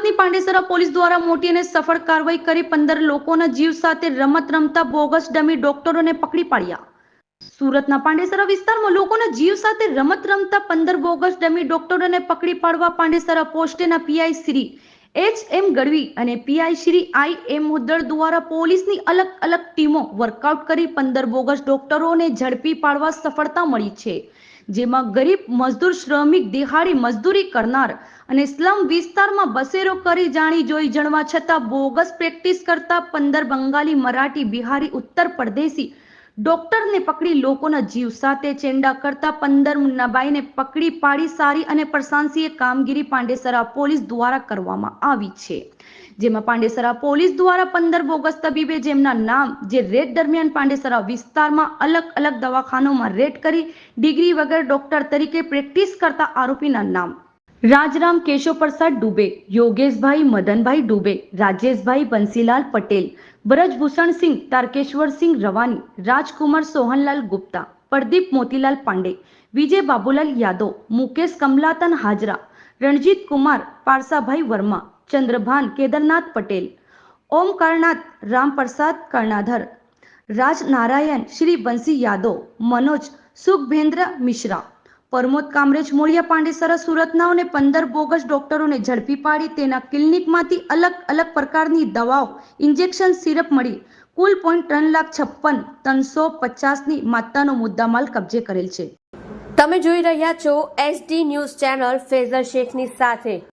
સુરતની પાંડેસરા પોલીસ દ્વારા મોટી અને સફળ કાર્યવાહી કરી પંદર લોકોના જીવ સાથે રમત રમતા બોગસ ડમી ડોક્ટરોને પકડી પાડ્યા. સુરતના પાંડેસરા વિસ્તારમાં લોકોના જીવ સાથે રમત રમતા પંદર બોગસ ડમી ડોક્ટરોને પકડી પાડવા Pandesara પોસ્ટેના PI Shri H M Gadhvi અને પીઆઈ શ્રી આઈ એમ મુદ્દળ દ્વારા પોલીસની અલગ અલગ ટીમો વર્કઆઉટ કરી પંદર બોગસ ડોક્ટરોને ઝડપી પાડવા સફળતા મળી છે. જેમાં ગરીબ મજદૂર, શ્રમિક, દિહાડી મજદૂરી કરનાર અને સ્લમ વિસ્તારમાં બસેરો કરી જાણી જોઈ જણવા છતાં બોગસ પ્રેક્ટિસ કરતા પંદર બંગાળી, મરાઠી, બિહારી, ઉત્તર પ્રદેશી ડોક્ટરને પકડી લોકોના જીવ સાથે ચેંડા કરતા પંદર મુન્નાબાઈને પકડી પાડી સારી અને પ્રશંસીય કામગીરી પાંડેસરા પોલીસ દ્વારા કરવામાં આવી છે. જેમાં પાંડેસરા પોલીસ દ્વારા પંદર બોગસ તબીબે જેમના નામ, જે રેડ દરમિયાન પાંડેસરા વિસ્તારમાં અલગ અલગ દવાખાનોમાં રેડ કરી ડિગ્રી વગર ડોક્ટર તરીકે પ્રેક્ટિસ કરતા આરોપીના નામ. રાજરામ કેશવ પ્રસાદ ડુબે, યોગેશભાઈ મદનભાઈ ડુબે, રાજેશભાઈ બંસીલાલ પટેલ ब्रजभूषण सिंह तारकेश्वर सिंह रवानी, राजकुमार सोहनलाल गुप्ता, प्रदीप मोतीलाल पांडे, विजय बाबूलाल यादव, मुकेश कमलातन हाजरा, रणजीत कुमार पारसा भाई वर्मा, चंद्रभान केदारनाथ पटेल, ओमकारनाथ राम प्रसाद कर्णाधर राज नारायण श्री बंसी यादव, मनोज, सुखभेंद्र मिश्रा। પરમોદ કામરેજ મોળિયા પાંડેસરા સુરતનાઓને પંદર બોગસ ડોક્ટરોને ઝડપી પાડી. તેના ક્લિનિકમાંથી અલગ અલગ પ્રકારની દવાઓ, ઇન્જેક્શન સિરપ મળી. કુલ પોઈન્ટ ત્રણ લાખ છપ્પન ત્રણસો પચાસની માત્રાનો મુદ્દામાલ કબજે કરેલ છે. તમે જોઈ રહ્યા છો એસડી ન્યૂઝ ચેનલ ફેઝર શેખની સાથે.